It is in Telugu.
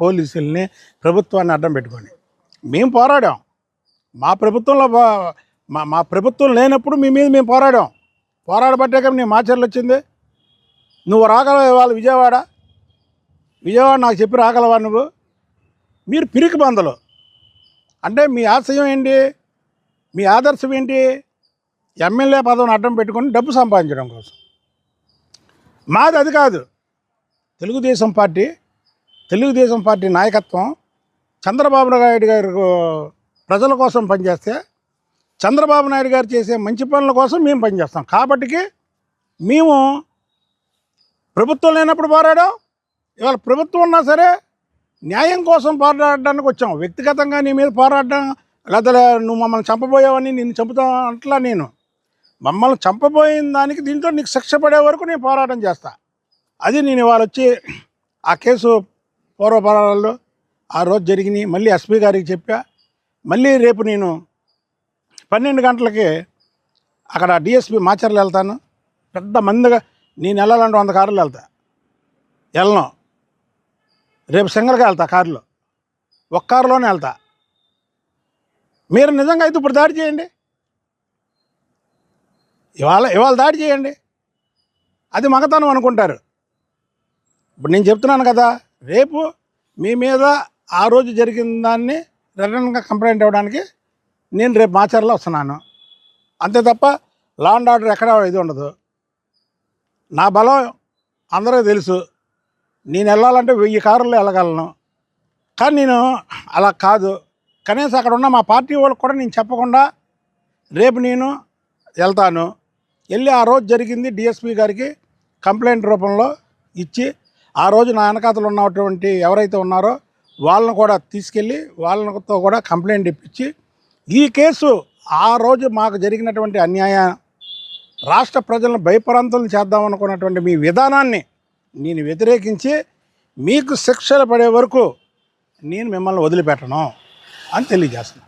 పోలీసుల్ని ప్రభుత్వాన్ని అడ్డం పెట్టుకొని మేము పోరాడాం. మా ప్రభుత్వంలో మా మా ప్రభుత్వం లేనప్పుడు మీ మీద మేము పోరాడాం. పోరాడబట్టే నీ మాచర్లు వచ్చింది. నువ్వు రాగలవా ఇవాళ విజయవాడ? విజయవాడ నాకు చెప్పి రాగలవా నువ్వు? మీరు పిరికి బందలు. అంటే మీ ఆశయం ఏంటి? మీ ఆదర్శం ఏంటి? ఎమ్మెల్యే పదవిని అడ్డం పెట్టుకొని డబ్బు సంపాదించడం కోసం. మాది అది కాదు. తెలుగుదేశం పార్టీ తెలుగుదేశం పార్టీ నాయకత్వం చంద్రబాబు నాయుడు గారు ప్రజల కోసం పనిచేస్తే చంద్రబాబు నాయుడు గారు చేసే మంచి పనుల కోసం మేము పనిచేస్తాం. కాబట్టికి మేము ప్రభుత్వం లేనప్పుడు పోరాడాం. ఇవాళ ప్రభుత్వం ఉన్నా సరే న్యాయం కోసం పోరాడడానికి వచ్చాం. వ్యక్తిగతంగా నీ మీద పోరాడడం లేదా నువ్వు మమ్మల్ని చంపబోయావని నిన్ను చంపుతాం అట్లా నేను. మమ్మల్ని చంపబోయిన దానికి దీంట్లో నీకు శిక్ష పడే వరకు నేను పోరాటం చేస్తా. అది నేను ఇవాళ వచ్చి ఆ కేసు పూర్వపరాలలో ఆ రోజు జరిగినాయి. మళ్ళీ ఎస్పీ గారికి చెప్పా. మళ్ళీ రేపు నేను పన్నెండు గంటలకి అక్కడ డిఎస్పి మాచర్లు వెళ్తాను. పెద్ద మందిగా నేను వెళ్ళాలంటే వంద కార్లు వెళ్తా. వెళ్ళను. రేపు సింగల్గా వెళ్తా కారులో. ఒక్క కారులోనే వెళ్తా. మీరు నిజంగా అయితే ఇప్పుడు దాడి చేయండి. ఇవాళ ఇవాళ దాడి చేయండి. అది మగతనం అనుకుంటారు. ఇప్పుడు నేను చెప్తున్నాను కదా రేపు మీ మీద ఆ రోజు జరిగిన దాన్ని రిటర్న్గా కంప్లైంట్ ఇవ్వడానికి నేను రేపు మాచర్లో వస్తున్నాను. అంతే తప్ప లా అండ్ ఆర్డర్ ఎక్కడ ఇది ఉండదు. నా బలం అందరికీ తెలుసు. నేను వెళ్ళాలంటే వెయ్యి కారుల్లో వెళ్ళగలను. కానీ నేను అలా కాదు. కనీసం అక్కడ ఉన్న మా పార్టీ వాళ్ళకి కూడా నేను చెప్పకుండా రేపు నేను వెళ్తాను. వెళ్ళి ఆ రోజు జరిగింది డిఎస్పి గారికి కంప్లైంట్ రూపంలో ఇచ్చి ఆ రోజు నా వెనకాతలు ఉన్నటువంటి ఎవరైతే ఉన్నారో వాళ్ళని కూడా తీసుకెళ్ళి వాళ్ళతో కూడా కంప్లైంట్ ఇప్పించి ఈ కేసు ఆ రోజు మాకు జరిగినటువంటి అన్యాయం రాష్ట్ర ప్రజలను భయపరంతులు చేద్దాం అనుకున్నటువంటి మీ విధానాన్ని నేను వ్యతిరేకించి మీకు శిక్షలు పడే వరకు నేను మిమ్మల్ని వదిలిపెట్టను అని తెలియజేస్తున్నాను.